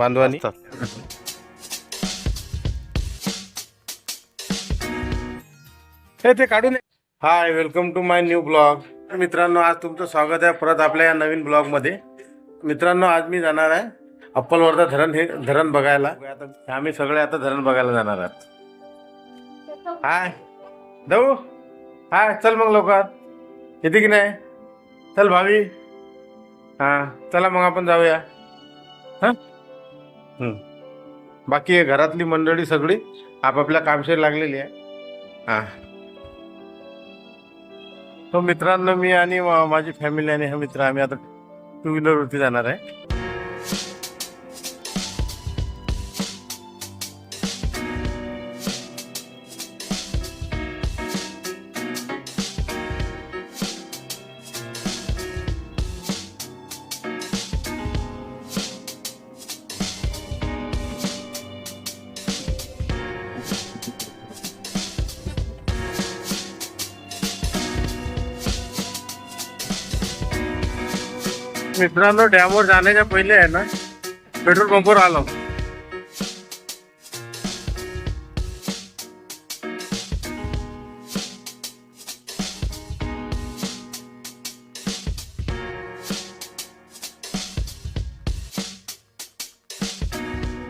बांधवानी. हे ते काढून hi welcome to my new blog. मित्रांनो आज तुमचं स्वागत आहे परत आपल्या या नवीन ब्लॉगमध्ये मित्रांनो आज मी जाणार आहे अप्पलवर्धा धरण हे धरण बघायला. आता आम्ही सगळे आता धरण बघायला जाणार आहात. हाय. जाऊ. हाय चल मग लवकर. येते की नाही? चल भावी. हा चला मग आपण जाऊया. हा. बाकी हे घरातली मंडळी सगळी आपापल्या कामशेर लागलेली आहे. हा. तो मित्रांनो मी आणि मा- माझी फॅमिली आणि हा मित्र आम्ही आता टू व्हीलरवरती जाणार आहे. मित्रांनो डॅमवर जाण्याच्या पहिले आहे ना पेट्रोल पंपवर आलो.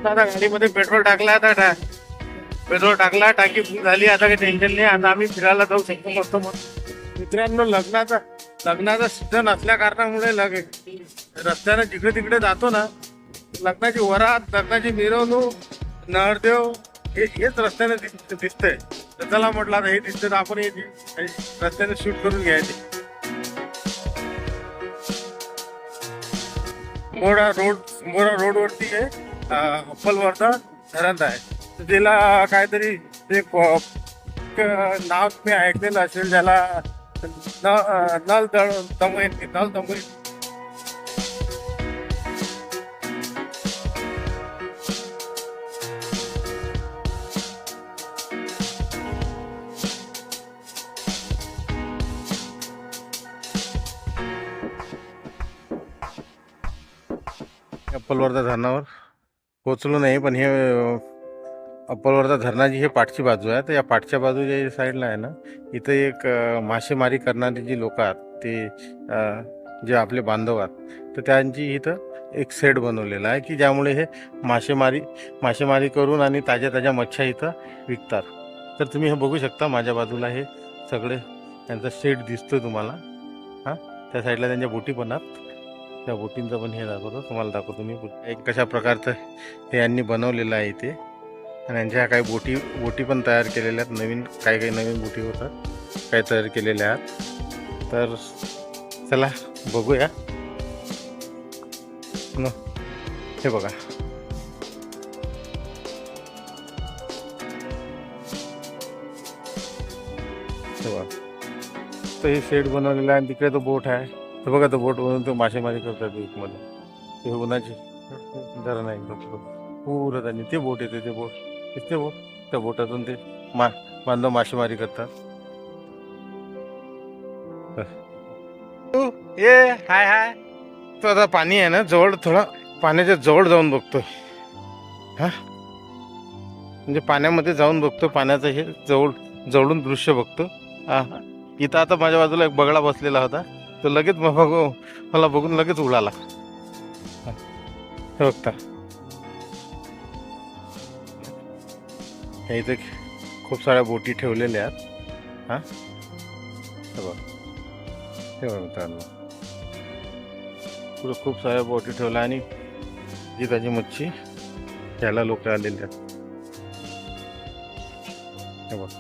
आता गाडीमध्ये पेट्रोल टाकला आता टा- पेट्रोल टाकला टाकी फुल झाली आता काही टेन्शन नाही आता आम्ही फिरायला जाऊ शकतो मस्त मग मित्रांनो लग्नाचा लग्नाचा सीझन असल्या कारणामुळे लगे रस्त्यानं जिकडे तिकडे जातो ना लग्नाची वरात लग्नाची मिरवणूक नळदेव हे हेच रस्त्याने दिस- दिसतंय. तर चला म्हटलं आता हे दिसतं तर आपण हे रस्त्याने शूट करून घ्यायचे. मोडा रोड मोडा रोडवरती आहे अं, अप्पलवर्धा धरण आहे. तिला काहीतरी ते प- नाव मी ऐकलेलं असेल ज्याला नल दळ दमयंती नल दमयंती. अप्पलवर्धा धरणावर पोचलो नाही पण हे अप्पलवर्धा धरणाची हे पाठची बाजू आहे. तर या पाठच्या बाजूच्या साईडला आहे ना इथं एक मासेमारी करणारी जी लोक आहेत ते जे आपले बांधव आहेत तर त्यांची इथं एक सेट बनवलेला आहे की ज्यामुळे हे मासेमारी मासेमारी करून आणि ताज्या ताज्या मच्छ्या इथं विकतात. तर तुम्ही हे बघू शकता माझ्या बाजूला हे सगळे त्यांचा सेट दिसतो तुम्हाला. हां त्या साईडला त्यांच्या बोटी पण आहेत. त्या बोटींचं पण हे दाखवतो तुम्हाला दाखवतो मी. एक कशा प्रकारचं हे यांनी बनवलेलं आहे इथे आणि यांच्या काही बोटी बोटी पण तयार केलेल्या आहेत. नवीन काही काही नवीन बोटी होतात काही तयार केलेल्या आहेत. तर चला बघूया. न हे बघा. हे बघा. तर हे शेड बनवलेला आहे आणि तिकडे तो बोट आहे. तर बघा तो बोट बनवून तो मासेमारी करतात मध्ये ते उन्हाची जरा नाही एकदम पुरत आणि ते बोट येते ते बोट. ते बोट. त्या बोटातून ते मा बांधव मासेमारी करतात. ये हाय हाय. तो आता पाणी आहे ना जवळ थोडा पाण्याच्या जवळ जाऊन बघतोय हा? म्हणजे पाण्यामध्ये जाऊन बघतो पाण्याचं हे जवळ जवळून दृश्य बघतो. हा हा. इथं आता माझ्या बाजूला एक बगळा बसलेला होता. तो लगेच म- बघू मला बघून लगेच उडाला हे बघता. हे इथे खूप साऱ्या बोटी ठेवलेल्या आहेत. हा? हे बघ. हे बघ मित्रांनो. पुढे खूप साऱ्या बोटी ठेवल्या आणि जी त्याची मच्छी घ्यायला लोक आलेले आहेत. हे बघ.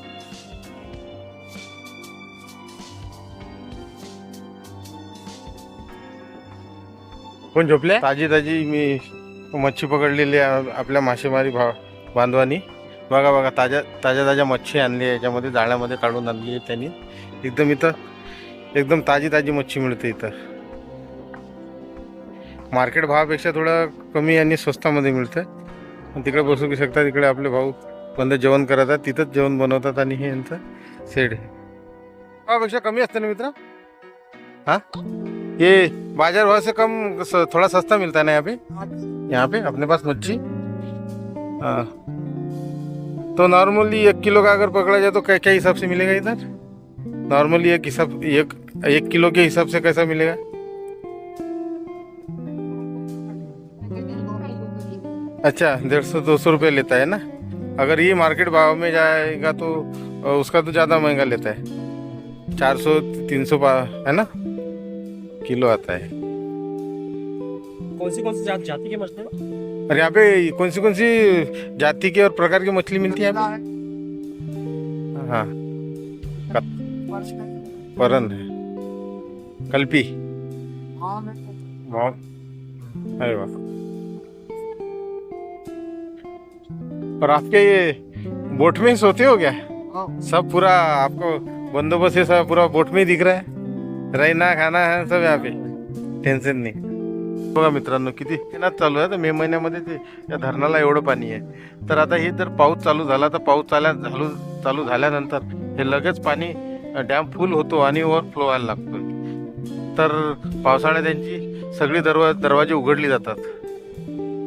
कोण झोपले? ताजी ताजी मी मच्छी पकडलेली आहे आपल्या मासेमारी भा बांधवानी. बघा बघा ताज्या ताज्या ताज्या मच्छी आणली आहे. याच्यामध्ये जाळ्यामध्ये काढून आणली आहे त्यांनी. एकदम इथं एकदम ताजी ताजी मच्छी मिळते इथं. मार्केट भावापेक्षा थोडं कमी आणि स्वस्तामध्ये मिळतं. पण तिकडे बसू शकता तिकडे आपले भाऊ बंद जेवण करत आहेत. तिथंच जेवण बनवतात आणि हे यांचं सेड भावापेक्षा कमी असतं ना मित्र? हां? ये बाज़ार भाव से कम थोड़ा सस्ता मिलता है ना यहाँ पे यहाँ पे अपने पास मच्छी। तो नॉर्मली एक किलो का अगर पकड़ा जाए तो क्या क्या हिसाब से मिलेगा इधर? नॉर्मली एक हिसाब एक एक किलो के हिसाब से कैसा मिलेगा? अच्छा डेढ़ सौ दो सौ रुपये लेता है ना? अगर ये मार्केट भाव में जाएगा तो उसका तो ज़्यादा महँगा लेता है। चार सौ तीन सौ है ना? किलो आता है। कौन सी कौन सी जात जाति की मछली? है? और यहाँ पे कौन सी कौन सी जाति की और प्रकार की मछली मिलती है? हाँ। परन है। कल्पी। अरे वाह। और आपके ये बोट में ही सोते हो क्या? सब पूरा आपको बंदोबस्त है सब पूरा बोट में ही दिख रहा है? रहना खाना है सब यहाँ पे टेन्शन नाही. बघा मित्रांनो किती येणार चालू आहे. तर मे महिन्यामध्ये ते या धरणाला एवढं पाणी आहे. तर आता हे जर पाऊस चालू झाला तर पाऊस चाल्या झालू चालू झाल्यानंतर हे लगेच पाणी डॅम फुल होतो आणि ओव्हरफ्लो व्हायला लागतो तर पावसाळ्यात त्यांची सगळी दरवा दरवाजे उघडली जातात.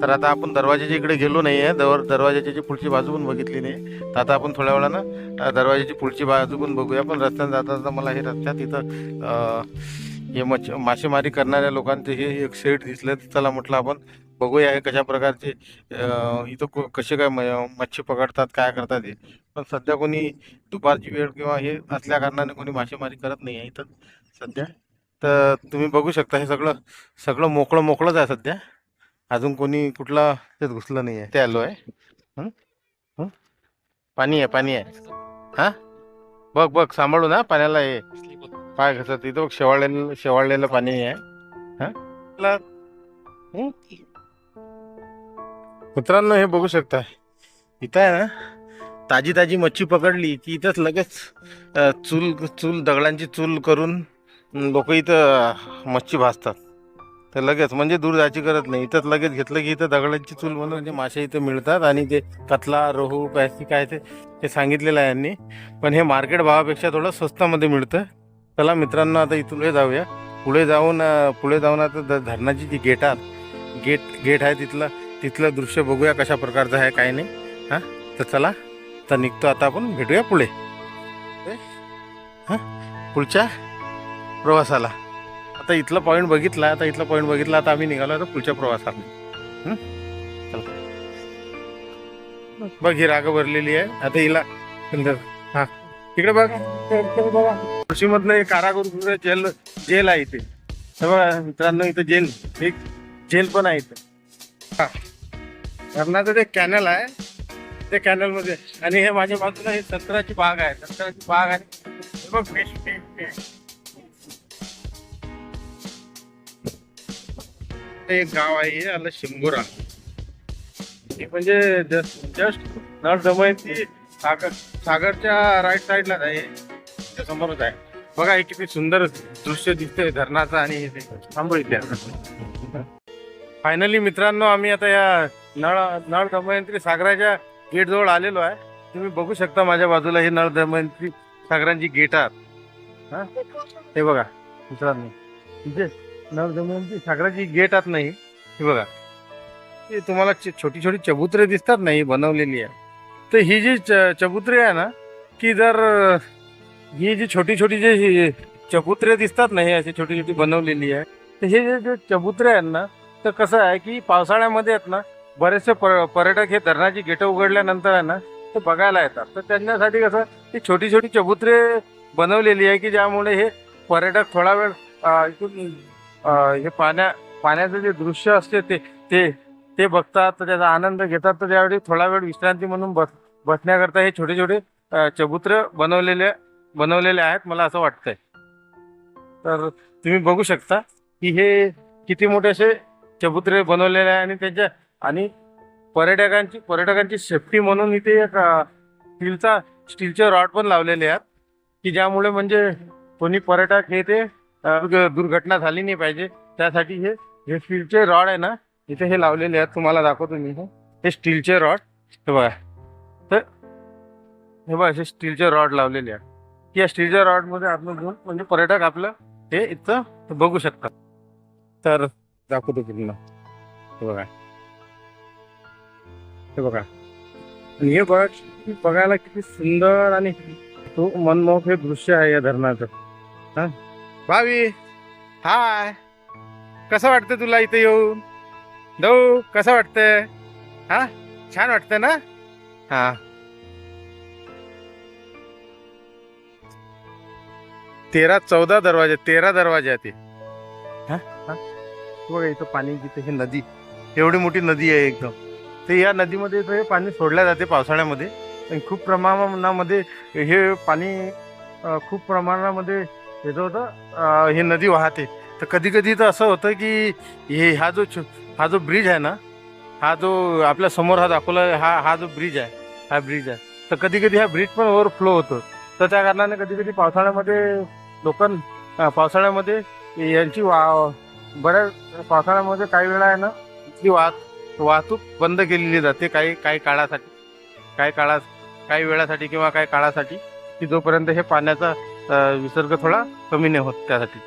तर आता आपण दरवाजाच्या इकडे गेलो नाही आहे दर दरवाजाची जी पुढची बाजू पण बघितली नाही. तर आता आपण थोड्या वेळानं दरवाजाची पुढची बाजू पण बघूया. पण रस्त्याने जाता जाता मला हे रस्त्यात इथं हे मच्छ मासेमारी करणाऱ्या लोकांचे हे एक सेट दिसलं. तर चला म्हटलं आपण बघूया हे कशा प्रकारचे इथं को- कसे काय म- मच्छी पकडतात काय करतात हे. पण सध्या कोणी दुपारची वेळ किंवा हे असल्या कारणाने कोणी मासेमारी करत नाही आहे इथं सध्या. तर तुम्ही बघू शकता हे सगळं सगळं मोकळं मोकळंच आहे सध्या. अजून कोणी कुठला त्यात घुसलं नाही आहे ते आलो आहे पाणी आहे पाणी आहे. हा? बघ बघ सांभाळू ना पाण्याला हे. पाय घसत इथं बघ शेवाळलेलं शेवाळलेलं पाणी आहे. हा? मित्रांनो हे? बघू शकता. इथं आहे ना ताजी ताजी मच्छी पकडली. की इथंच लगेच चूल चूल दगडांची चूल करून लोक इथं मच्छी भाजतात. तर लगेच म्हणजे दूर जायची गरज नाही. इथंच लगेच घेतलं की इथं दगडांची चूल बनवून म्हणजे मासे इथं मिळतात आणि ते कतला रोहू पॅसी काय ते ते सांगितलेलं आहे यांनी. पण हे मार्केट भावापेक्षा थोडं स्वस्तामध्ये मिळतं. चला मित्रांनो आता इथून जाऊया. पुढे जाऊन पुढे जाऊन आता धरणाची जी गेट आहेत गेट गेट आहे तिथलं तिथलं दृश्य बघूया कशा प्रकारचं आहे काय नाही. हां? तर चला तर निघतो आता आपण भेटूया पुढे. हां? पुढच्या प्रवासाला. आता इथला पॉईंट बघितला आता इथला पॉईंट बघितला आता आम्ही निघालो आता पुढच्या प्रवासाने. चला. बघ ही राग भरलेली आहे. आता हिला हा. तिकडे बघ. कृषीमधलं एक कारागृह जेल जेल आहे इथे. बघा मित्रांनो इथं जेल एक जेल पण आहे इथं. हा. धरणाचं ते कॅनल आहे ते कॅनलमध्ये आणि हे माझ्या बाजूला हे संत्र्याची बाग आहे. सत्राची बाग आहे. हे बघ एक गाव आहे आलं शिंगोरा. हे म्हणजे जस्ट नळ दमयंती सागर सागरच्या राईट साईडलाच आहे. त्या समोरच आहे. बघा हे किती सुंदर दृश्य दिसतंय धरणाचं आणि हे ते. थांबू इथे. फायनली मित्रांनो आम्ही आता या नळ नळ दमयंत्री सागराच्या गेट जवळ आलेलो आहे. तुम्ही बघू शकता माझ्या बाजूला हे नळ दमयंत्री सागरांची गेट आहात हा? हे बघा मित्रांनो. इथे नळ सागराची गेट आत नाही. हे बघा. ते तुम्हाला च- छोटी छोटी चबुतरे दिसतात नाही बनवलेली आहे. तर ही जी च- चबुतरे आहे ना की जर ही जी छोटी छोटी जे चबुत्रे चबुतरे दिसतात नाही अशी छोटी छोटी बनवलेली आहे. तर हे जे जे चबुतरे आहेत ना तर कसं आहे की पावसाळ्यामध्ये आहेत ना बरेचसे पर पर्यटक हे धरणाची गेटं उघडल्यानंतर आहे ना ते बघायला येतात. तर त्यांच्यासाठी कसं ही छोटी छोटी चबुतरे बनवलेली आहे की ज्यामुळे हे पर्यटक थोडा वेळ इथून हे पाण्या पाण्याचं जे दृश्य असते ते ते ते बघतात तर त्याचा आनंद घेतात. तर त्यावेळी थोडा वेळ विश्रांती म्हणून बस बसण्याकरता हे छोटे छोटे चबुत्र बनवलेले बनवलेले आहेत मला असं वाटतंय. तर तुम्ही बघू शकता की हे किती मोठे असे चबुत्रे बनवलेले आहे आणि त्याच्या आणि पर्यटकांची पर्यटकांची सेफ्टी म्हणून इथे एक स्टीलचा स्टीलचे रॉड पण लावलेले आहेत की ज्यामुळे म्हणजे कोणी पर्यटक हे ते दुर्घटना झाली नाही पाहिजे. त्यासाठी हे हे स्टीलचे रॉड आहे ना इथे हे लावलेले आहेत. तुम्हाला दाखवतो मी हे स्टीलचे रॉड. हे बघा. तर हे बघा असे स्टीलचे रॉड लावलेले आहेत. या स्टीलच्या रॉडमध्ये आतमध्ये घेऊन म्हणजे पर्यटक आपलं हे इथं बघू शकतात. तर दाखवतो पूर्ण. हे बघा. हे बघा. आणि हे बघ बघायला किती सुंदर आणि मनमोहक हे दृश्य आहे या धरणाचं. हा? भावी हाय. कसं वाटतं तुला इथे येऊन? दऊ कसं वाटतंय? हा? छान वाटतंय ना? हा. तेरा चौदा दरवाजे तेरा दरवाजे आहे ते. हा? हा? बघा इथं पाणी जिथे हे नदी. एवढी मोठी नदी आहे एकदम. ते या नदीमध्ये हे पाणी सोडल्या जाते पावसाळ्यामध्ये. आणि खूप प्रमाणामध्ये हे पाणी खूप प्रमाणामध्ये येतं होतं हे नदी वाहते. तर कधी कधी तर असं होतं की हे हा जो छ- हा जो ब्रिज आहे ना हा जो आपल्यासमोर हा दाखवला हा हा जो ब्रिज आहे हा ब्रिज आहे. तर कधी कधी हा ब्रिज पण ओव्हरफ्लो होतो. तर त्या कारणाने कधी कधी पावसाळ्यामध्ये लोक पावसाळ्यामध्ये यांची वा बऱ्याच पावसाळ्यामध्ये काही वेळा आहे ना ती वाहत वाहतूक बंद केलेली जाते काही काही काळासाठी. काही काळा काही वेळासाठी किंवा काही काळासाठी की जोपर्यंत हे पाण्याचा विसर्ग थोडा कमी नाही होत त्यासाठी.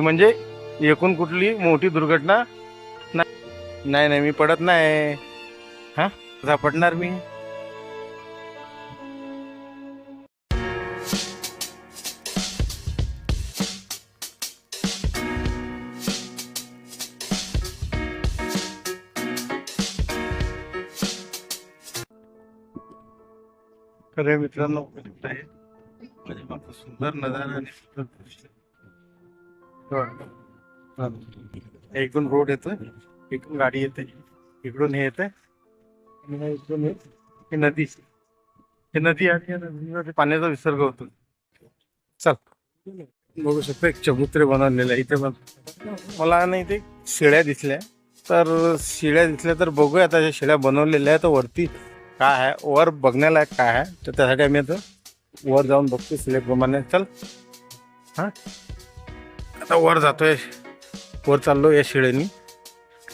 म्हणजे एकूण कुठली मोठी दुर्घटना नाही नाही नाही मी पडत नाही. हा? कसा पडणार मी. खरे मित्रांनो आहे सुंदर नजारा आणि इकडून रोड येतोय इकडून गाडी येते इकडून हे येते आणि हे इकडून हे नदी. ही नदी आणि नदीमध्ये पाण्याचा विसर्ग होतो चल. बघू शकतो एक चबुत्रे बनवलेलं आहे इथे पण मला नाही ते शिड्या दिसल्या. तर शिड्या दिसल्या तर बघूया आता ज्या शिड्या बनवलेल्या आहेत तर वरती काय आहे वर बघण्यालायक काय आहे तर त्यासाठी आम्ही आता वर जाऊन बघतो सिलेक्टप्रमाणे चल. हां? आता वर जातोय. वर चाललो या शिळेनी.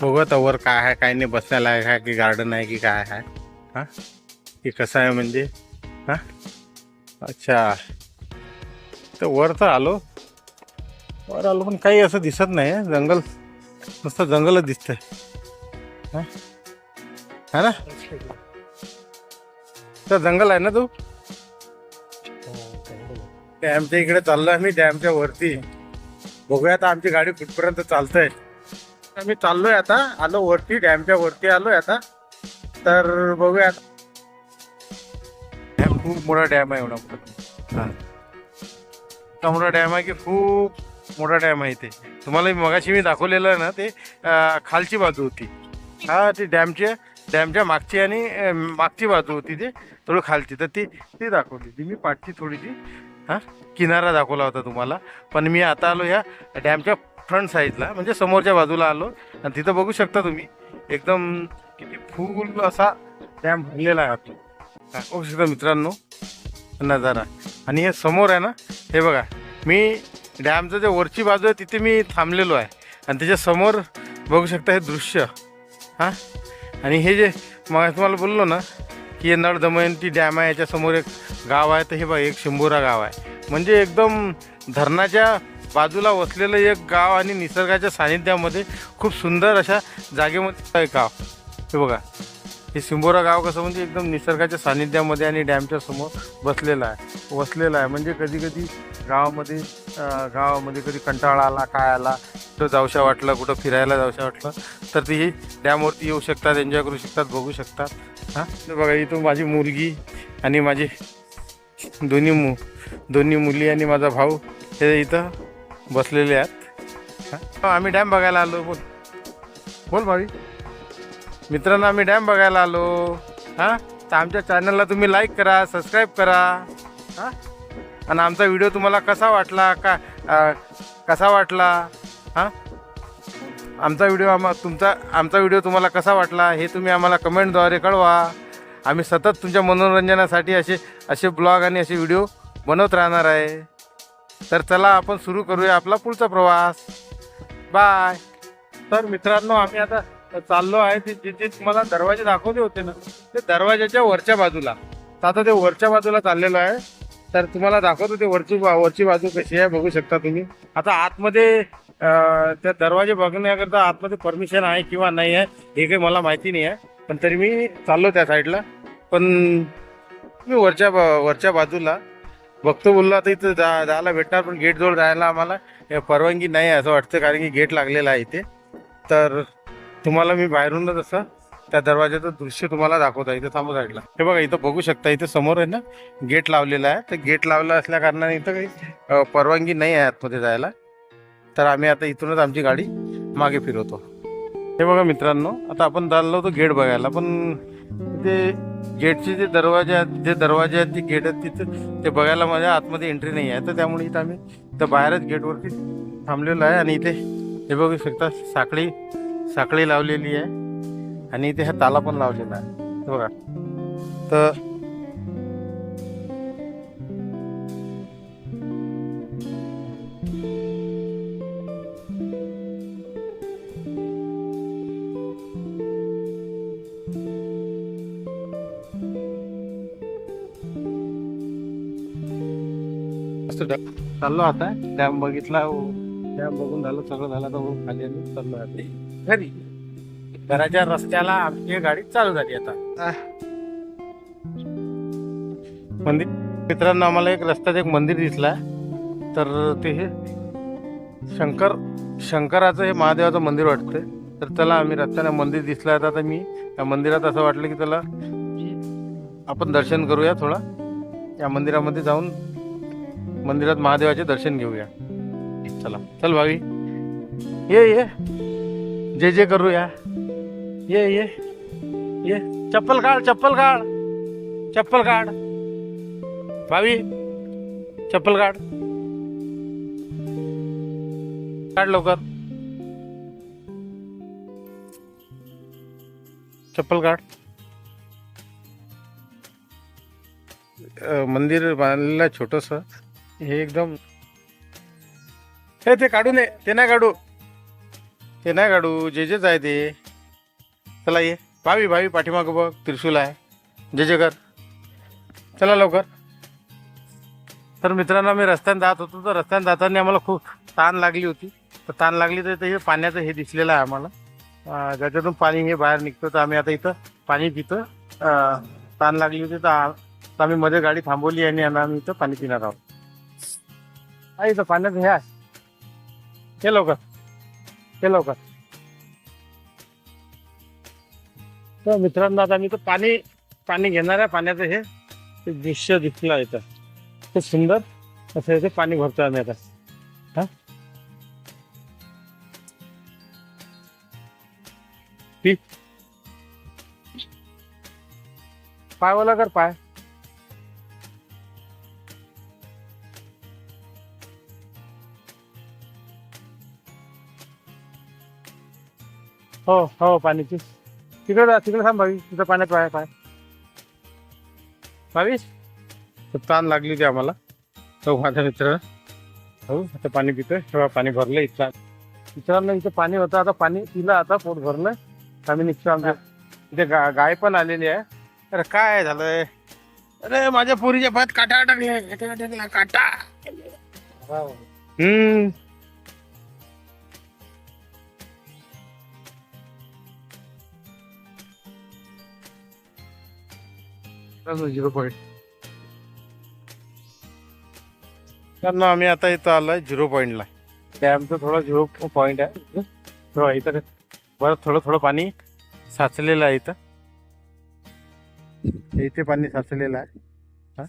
बघू आता वर काय आहे काय नाही बसण्यालायक आहे की गार्डन आहे की काय आहे. हां? की कसं आहे म्हणजे? हां? अच्छा. तर वर तर आलो. वर आलो पण काही असं दिसत नाही आहे. जंगल नुसतं जंगलच दिसतंय. हां? हा ना? तर जंगल आहे ना तू? डॅमच्या इकडे चाललो आम्ही डॅमच्या वरती. बघूया आता आमची गाडी कुठपर्यंत चालतंय. आम्ही चाललोय आता आलो वरती डॅमच्या वरती आलोय आता. तर बघूया आता डॅम खूप मोठा डॅम आहे एवढा मोठा. इतका मोठा डॅम आहे की खूप मोठा डॅम आहे इथे. तुम्हाला मगाशी मी दाखवलेलं आहे ना ते खालची बाजू होती. हा ती डॅमच्या डॅमच्या मागची आणि मागची बाजू होती ते थोडी खालची. तर ती ती दाखवली ती मी पाठची थोडीशी. हां? किनारा दाखवला होता तुम्हाला. पण मी आता आलो या डॅमच्या फ्रंट साईडला म्हणजे समोरच्या बाजूला आलो. आणि तिथं बघू शकता तुम्ही एकदम किती फुल असा डॅम भरलेला आहे आपला हा, बघू शकता मित्रांनो नजारा. आणि हे समोर आहे ना हे बघा मी डॅमचं जे वरची बाजू आहे तिथे मी थांबलेलो आहे. आणि त्याच्यासमोर बघू शकता हे दृश्य. हां? आणि हे जे मग तुम्हाला बोललो ना की नळ दमयंती डॅम आहे याच्यासमोर एक गाव आहे. तर हे बघा एक शिंबोरा गाव आहे. म्हणजे एकदम धरणाच्या बाजूला वसलेलं एक गाव आणि निसर्गाच्या सानिध्यामध्ये खूप सुंदर अशा जागेमध्ये गाव. हे बघा. हे सिंबोरा गाव कसं म्हणजे एकदम निसर्गाच्या सानिध्यामध्ये आणि डॅमच्या समोर बसलेलं आहे. वसलेलं आहे. म्हणजे कधी कधी गावामध्ये गावामध्ये कधी कंटाळा आला काय आला कुठं जाऊशा वाटलं कुठं फिरायला जाऊशा वाटलं तर ती डॅमवरती येऊ शकतात एन्जॉय करू शकतात बघू शकतात. हां? तर बघा इथून माझी मुलगी आणि माझी दोन्ही मु दोन्ही मुली आणि माझा भाऊ हे इथं बसलेले आहेत. आम्ही डॅम बघायला आलो. बोल. बोल भावी. मित्रांनो आम्ही डॅम बघायला आलो. हां? तर आमच्या चॅनलला तुम्ही लाईक करा सबस्क्राईब करा. हां? आणि आमचा व्हिडिओ तुम्हाला कसा वाटला? का आ, कसा वाटला? हां? आमचा व्हिडिओ आम्हा तुमचा आमचा व्हिडिओ तुम्हाला कसा वाटला? हे तुम्ही आम्हाला कमेंटद्वारे कळवा. आम्ही सतत तुमच्या मनोरंजनासाठी असे असे ब्लॉग आणि असे व्हिडिओ बनवत राहणार आहे. तर चला आपण सुरू करूया आपला पुढचा प्रवास. बाय तर मित्रांनो आम्ही आता चाललो आहे. ते जिथे तुम्हाला दरवाजे दाखवले होते ना ते दरवाजाच्या वरच्या बाजूला. तर आता ते वरच्या बाजूला चाललेलो आहे. तर तुम्हाला दाखवतो ते वरची बा- वरची बाजू कशी आहे बघू शकता तुम्ही. आता आतमध्ये अं, त्या दरवाजे बघण्याकरता आतमध्ये परमिशन आहे किंवा नाही आहे हे काही मला माहिती नाही आहे. पण तरी मी चाललो त्या साईडला. पण मी वरच्या बा- वरच्या बाजूला बघतो बोललो आता इथं जा जायला भेटणार पण गेट जवळ जायला आम्हाला हे परवानगी नाही आहे असं वाटतं कारण की गेट लागलेला आहे इथे. तर तुम्हाला मी बाहेरूनच असं त्या दरवाजाचं दृश्य तुम्हाला दाखवता इथं थांबू साईडला. हे बघा इथं बघू शकता इथं समोर आहे ना गेट लावलेला आहे. तर गेट लावलं असल्या कारणाने इथं काही परवानगी नाही आहे आतमध्ये जायला. तर आम्ही आता इथूनच आमची गाडी मागे फिरवतो. हे बघा मित्रांनो आता आपण चाललो होतो गेट बघायला पण ते गेटचे जे दरवाजे आहेत जे दरवाजे आहेत जे गेट आहेत तिथे ते बघायला माझ्या आतमध्ये एंट्री नाही आहे. तर त्यामुळे इथं आम्ही तर बाहेरच गेटवरती थांबलेलो आहे. आणि इथे हे बघू शकता साखळी साखळी लावलेली आहे. आणि इथे हा ताला पण लावलेला आहे. बघा. तर चाललो आता. डॅम बघितला. हो. डॅम बघून झालं सगळं झालं तर हो, खाली आम्ही चाललो आता. घरी घराच्या रस्त्याला आमची गाडी चालू झाली आता. मंदिर मित्रांनो आम्हाला एक रस्त्यात एक मंदिर दिसला. तर ते हे शंकर शंकराचं हे महादेवाचं मंदिर वाटतंय. तर त्याला आम्ही रस्त्याने मंदिर दिसलं आता तर मी त्या मंदिरात असं वाटलं की त्याला आपण दर्शन करूया थोडा. या मंदिरामध्ये जाऊन मंदिरात महादेवाचे दर्शन घेऊया. चला. चल भावी. ये ये. जे जे करूया. ये ये ये. चप्पल काढ चप्पल काढ. चप्पल काढ. भावी चप्पल काढ. काढ लवकर. चप्पल काढ. मंदिर बांधलेलं छोटस. हे एकदम. हे ते काढू नये. ते नाही काढू. ते नाही काढू जे जेच आहे ते. चला ये. भावी भावी पाठीमागं बघ त्रिशूल आहे. जे जे कर. चला लवकर. तर मित्रांनो मी रस्त्याने जात होतो तर रस्त्याने जाताना आम्हाला खूप ताण लागली होती. तर ताण लागली तर हे पाण्याचं हे दिसलेलं आहे आम्हाला. ज्याच्यातून पाणी हे बाहेर निघतं तर आम्ही आता इथं पाणी पितो ताण लागली होती तर आम्ही मध्ये गाडी थांबवली आणि आम्ही इथं पाणी पिणार आहोत. इथं पाण्याचं हे आहे. हे लवकर. हे लवकर. तर मित्रांनो आता मी इथं पाणी पाणी घेणार आहे पाण्याचं हे ते दृश्य दिसलं इथं. खूप सुंदर असं इथे पाणी भरतो आम्ही आता. हा? पीक पाय ओला कर पाय. हो हो पाणी पी तिकडे जा, तिकडे थांब भावी. तिथं पाण्यात पाय पाय. भावीस ताण लागली होती आम्हाला. तो माझा मित्र. हो आता पाणी पितोय. तेव्हा पाणी भरलं इथं मित्रांनो इथं पाणी होतं. आता पाणी पिलं आता पोट भरलं. आम्ही निघतो आमच्या इथे गा गाय पण आलेली आहे. अरे काय झालंय? अरे माझ्या पोरीच्या पायात काटा अटकला काटा अटकला काटा. हम्म. झिरो पॉईंट त्यांना आम्ही आता इथं आलोय झिरो पॉईंटला डॅमचं थोडं झिरो पॉईंट आहे. थोडं इथं बरं थोडं थोडं पाणी साचलेलं आहे इथं. इथे पाणी साचलेलं आहे. हा?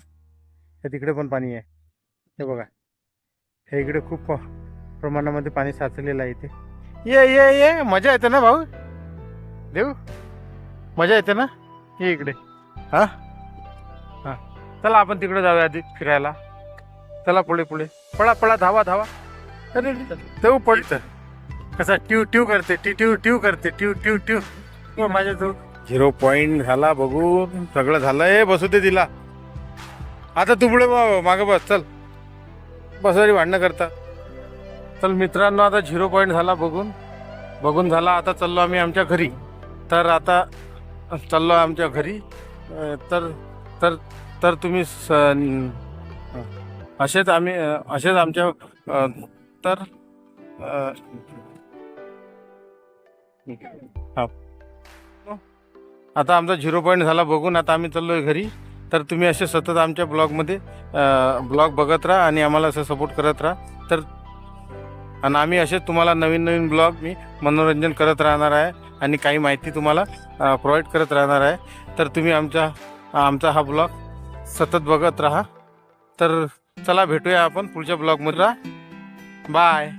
हे तिकडे पण पाणी आहे. हे बघा. हे इकडे खूप प्रमाणामध्ये पाणी साचलेलं आहे इथे. ये ये ये. मजा येते ना भाऊ? देऊ? मजा येते ना? ये इकडे. हां हा? चला आपण तिकडे जाऊया आधी फिरायला. चला पुढे पुढे. पळा पळा धावा धावा. अरे पडतं कसा ट्यू ट्यू करते टी ट्यू ट्यू करते ट्यू ट्यू ट्यू हो, माझ्या तो झिरो पॉईंट झाला बघून सगळं झालंय. बसू दे तिला. आता तू पुढे मागं बस चल. बसवारी भांडणं करता. चल मित्रांनो आता झिरो पॉईंट झाला बघून. बघून झाला आता चाललो आम्ही आमच्या घरी. तर आता चाललो आमच्या घरी. तर तर तर तुम्ही स असेच आम्ही असेच आमच्या तर हा. आता आमचा झिरो पॉईंट झाला बघून आता आम्ही चाललोय घरी. तर तुम्ही असे सतत आमच्या ब्लॉगमध्ये ब्लॉग बघत राहा आणि आम्हाला असं सपोर्ट करत राहा. तर आणि आम्ही असेच तुम्हाला नवीन नवीन ब्लॉग मी मनोरंजन करत राहणार आहे आणि काही माहिती तुम्हाला प्रोव्हाइड करत राहणार आहे. तर तुम्ही आमच्या आमचा हा ब्लॉग सतत बघत राहा. तर चला भेटूया आपण पुढच्या ब्लॉगमध्ये. राहा बाय.